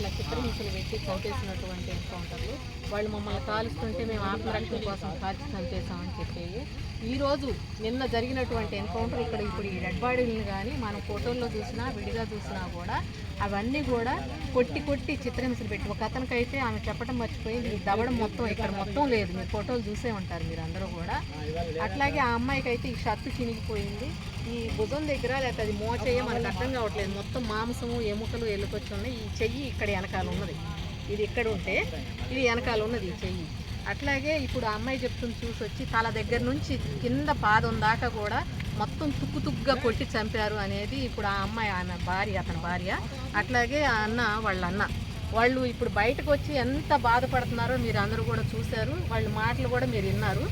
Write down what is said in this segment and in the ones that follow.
ఇట్లా చిత్రహింసలు పెట్టి చంపేసినటువంటి ఎన్కౌంటర్లు. వాళ్ళు మమ్మల్ని కాలుస్తుంటే మేము ఆత్మరక్షణ కోసం కాల్చి చంపేశామని చెప్పేవి. ఈరోజు నిన్న జరిగినటువంటి ఎన్కౌంటర్ ఇక్కడ ఇప్పుడు ఈ డెడ్ బాడీలను కానీ మనం ఫోటోల్లో చూసినా విడిగా చూసినా కూడా అవన్నీ కూడా కొట్టి కొట్టి చిత్రహింసలు పెట్టి ఒక అతనికైతే ఆమె చెప్పడం మర్చిపోయింది దవడం మొత్తం ఇక్కడ మొత్తం లేదు మీరు ఫోటోలు చూసే ఉంటారు మీరు అందరూ కూడా. అట్లాగే ఆ అమ్మాయికి అయితే ఈ షర్టు చినిగిపోయింది. ఈ భుజం దగ్గర లేకపోతే అది మోచేయ మనకు అర్థం కావట్లేదు. మొత్తం మాంసము ఎముకలు ఎలుకొచ్చి ఉన్నాయి ఈ చెయ్యి ఇక్కడ వెనకాల ఉన్నది. ఇది ఇక్కడ ఉంటే ఇది వెనకాల ఉన్నది ఈ చెయ్యి. అట్లాగే ఇప్పుడు ఆ అమ్మాయి చెప్తుంది చూసి వచ్చి తల దగ్గర నుంచి కింద పాదం దాకా కూడా మొత్తం తుక్కు తుక్కుగా కొట్టి చంపారు అనేది ఇప్పుడు ఆ అమ్మాయి ఆమె భార్య అతని భార్య. అట్లాగే ఆ అన్న వాళ్ళ అన్న. వాళ్ళు ఇప్పుడు బయటకు వచ్చి ఎంత బాధపడుతున్నారో మీరు అందరూ కూడా చూశారు. వాళ్ళ మాటలు కూడా మీరు విన్నారు.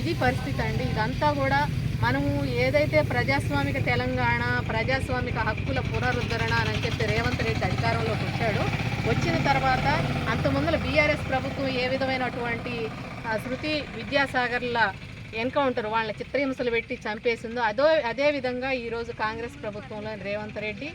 ఇది పరిస్థితి అండి. ఇదంతా కూడా మనము ఏదైతే ప్రజాస్వామిక తెలంగాణ ప్రజాస్వామిక హక్కుల పునరుద్ధరణ అని చెప్పి రేవంత్ రెడ్డి అధికారంలోకి వచ్చాడు. వచ్చిన తర్వాత అంతకుముందుల బీఆర్ఎస్ ప్రభుత్వం ఏ విధమైనటువంటి శృతి విద్యాసాగర్ల ఎన్కౌంటర్ వాళ్ళ చిత్రహింసలు పెట్టి చంపేసిందో అదో అదే విధంగా ఈరోజు కాంగ్రెస్ ప్రభుత్వంలో రేవంత్ రెడ్డి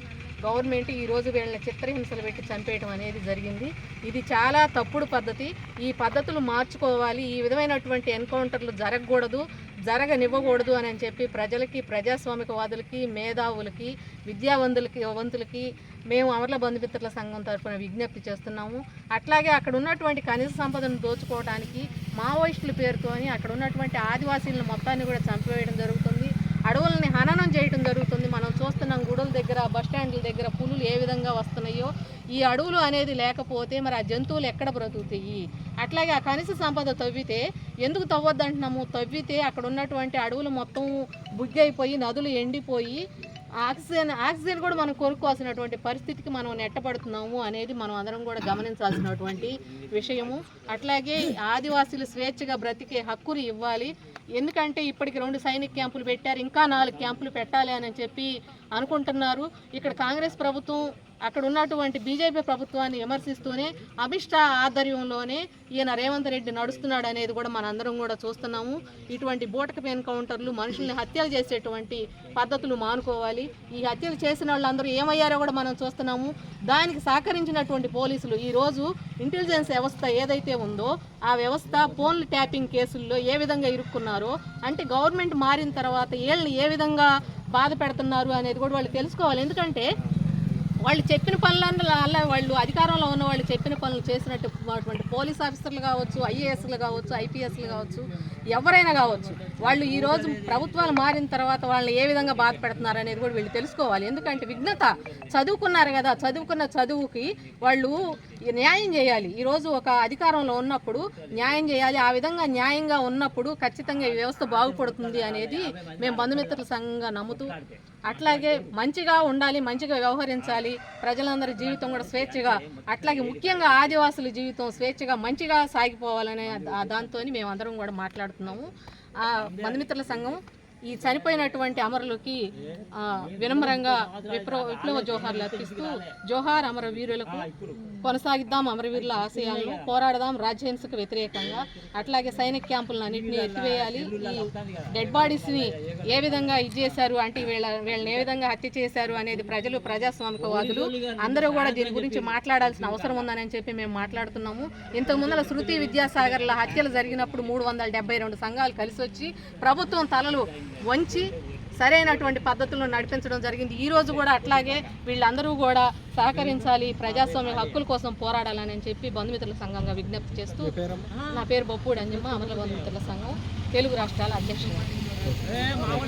గవర్నమెంట్ ఈ రోజు వీళ్ళని చిత్రహింసలు పెట్టి చంపేయటం అనేది జరిగింది. ఇది చాలా తప్పుడు పద్ధతి. ఈ పద్ధతులు మార్చుకోవాలి. ఈ విధమైనటువంటి ఎన్కౌంటర్లు జరగకూడదు. జరగనివ్వకూడదు అని చెప్పి ప్రజలకి ప్రజాస్వామికవాదులకి మేధావులకి విద్యావంతులకి వంతులకి మేము అమర్ల బంధుమిత్రుల సంఘం తరఫున విజ్ఞప్తి చేస్తున్నాము. అట్లాగే అక్కడ ఉన్నటువంటి ఖనిజ సంపదను దోచుకోవడానికి మావోయిస్టుల పేరుతోని అక్కడ ఉన్నటువంటి ఆదివాసీలను మొత్తాన్ని కూడా చంపివేయడం జరుగుతుంది. అడవులని హననం చేయడం జరుగుతుంది. మనం దగ్గర బస్ స్టాండ్ల దగ్గర పులులు ఏ విధంగా వస్తున్నాయో ఈ అడవులు అనేది లేకపోతే మరి ఆ జంతువులు ఎక్కడ బ్రతుకుతాయి? అట్లాగే ఆ కనీస సంపద తవ్వితే ఎందుకు తవ్వద్దంటున్నాము? తవ్వితే అక్కడ ఉన్నటువంటి అడవులు మొత్తం బుగ్గైపోయి నదులు ఎండిపోయి ఆక్సిజన్ ఆక్సిజన్ కూడా మనం కోరుకోవాల్సినటువంటి పరిస్థితికి మనం నెట్టబడుతున్నాము అనేది మనం అందరం కూడా గమనించాల్సినటువంటి విషయము. అట్లాగే ఆదివాసీలు స్వేచ్ఛగా బ్రతికే హక్కుని ఇవ్వాలి. ఎందుకంటే ఇప్పటికి రెండు సైనిక క్యాంపులు పెట్టారు ఇంకా నాలుగు క్యాంపులు పెట్టాలి అని చెప్పి అనుకుంటున్నారు. ఇక్కడ కాంగ్రెస్ ప్రభుత్వం అక్కడ ఉన్నటువంటి బీజేపీ ప్రభుత్వాన్ని విమర్శిస్తూనే అమిత్ ఆధ్వర్యంలోనే ఈయన రేవంత్ రెడ్డి నడుస్తున్నాడు అనేది కూడా మనందరం కూడా చూస్తున్నాము. ఇటువంటి బూటకపు ఎన్కౌంటర్లు మనుషుల్ని హత్యలు చేసేటువంటి పద్ధతులు మానుకోవాలి. ఈ హత్యలు చేసిన వాళ్ళందరూ ఏమయ్యారో కూడా మనం చూస్తున్నాము. దానికి సహకరించినటువంటి పోలీసులు ఈరోజు ఇంటెలిజెన్స్ వ్యవస్థ ఏదైతే ఉందో ఆ వ్యవస్థ ఫోన్లు ట్యాపింగ్ కేసుల్లో ఏ విధంగా ఇరుక్కున్నారో అంటే గవర్నమెంట్ మారిన తర్వాత వీళ్ళని ఏ విధంగా బాధ పెడుతున్నారు అనేది కూడా వాళ్ళు తెలుసుకోవాలి. ఎందుకంటే వాళ్ళు చెప్పిన పనులన్నీ అలా వాళ్ళు అధికారంలో ఉన్న వాళ్ళు చెప్పిన పనులు చేసినట్టు అటువంటి పోలీస్ ఆఫీసర్లు కావచ్చు ఐఏఎస్లు కావచ్చు ఐపీఎస్లు కావచ్చు ఎవరైనా కావచ్చు వాళ్ళు ఈరోజు ప్రభుత్వాలు మారిన తర్వాత వాళ్ళని ఏ విధంగా బాధ పెడుతున్నారు అనేది కూడా వీళ్ళు తెలుసుకోవాలి. ఎందుకంటే విఘ్నత చదువుకున్నారు కదా చదువుకున్న చదువుకి వాళ్ళు న్యాయం చేయాలి. ఈరోజు ఒక అధికారంలో ఉన్నప్పుడు న్యాయం చేయాలి. ఆ విధంగా న్యాయంగా ఉన్నప్పుడు ఖచ్చితంగా ఈ వ్యవస్థ బాగుపడుతుంది అనేది మేము బంధుమిత్రుల సంఘంగా నమ్ముతూ అట్లాగే మంచిగా ఉండాలి మంచిగా వ్యవహరించాలి ప్రజలందరి జీవితం కూడా స్వేచ్ఛగా అట్లాగే ముఖ్యంగా ఆదివాసుల జీవితం స్వేచ్ఛగా మంచిగా సాగిపోవాలనే దాంతో మేము అందరం కూడా మాట్లాడుతున్నాము. ఆ బంధుమిత్రుల సంఘం ఈ చనిపోయినటువంటి అమరులకి వినమ్రంగా విప్ర విప్లవ జోహార్లు అర్పిస్తూ జోహార్ అమర వీరులకు కొనసాగిద్దాం అమరవీరుల ఆశయాలను పోరాడదాం రాజ్యహింసకు వ్యతిరేకంగా. అట్లాగే సైనిక క్యాంపులను అన్నింటినీ ఎత్తివేయాలి. ఈ డెడ్ బాడీస్ని ఏ విధంగా ఇది చేశారు అంటే వీళ్ళ వీళ్ళని ఏ విధంగా హత్య చేశారు అనేది ప్రజలు ప్రజాస్వామికవాదులు అందరూ కూడా దీని గురించి మాట్లాడాల్సిన అవసరం ఉందని చెప్పి మేము మాట్లాడుతున్నాము. ఇంతకు ముందర శృతి విద్యాసాగర్ల హత్యలు జరిగినప్పుడు మూడు వందల రెండు సంఘాలు కలిసి వచ్చి ప్రభుత్వం తలలు వంచి సరైనటువంటి పద్ధతులను నడిపించడం జరిగింది. ఈ రోజు కూడా అట్లాగే వీళ్ళందరూ కూడా సహకరించాలి ప్రజాస్వామ్య హక్కుల కోసం పోరాడాలని చెప్పి బంధుమిత్రుల సంఘంగా విజ్ఞప్తి చేస్తూ నా పేరు బొప్పూడి అంజమ్మ అమర బంధుమిత్రుల సంఘం తెలుగు రాష్ట్రాల అధ్యక్షుడు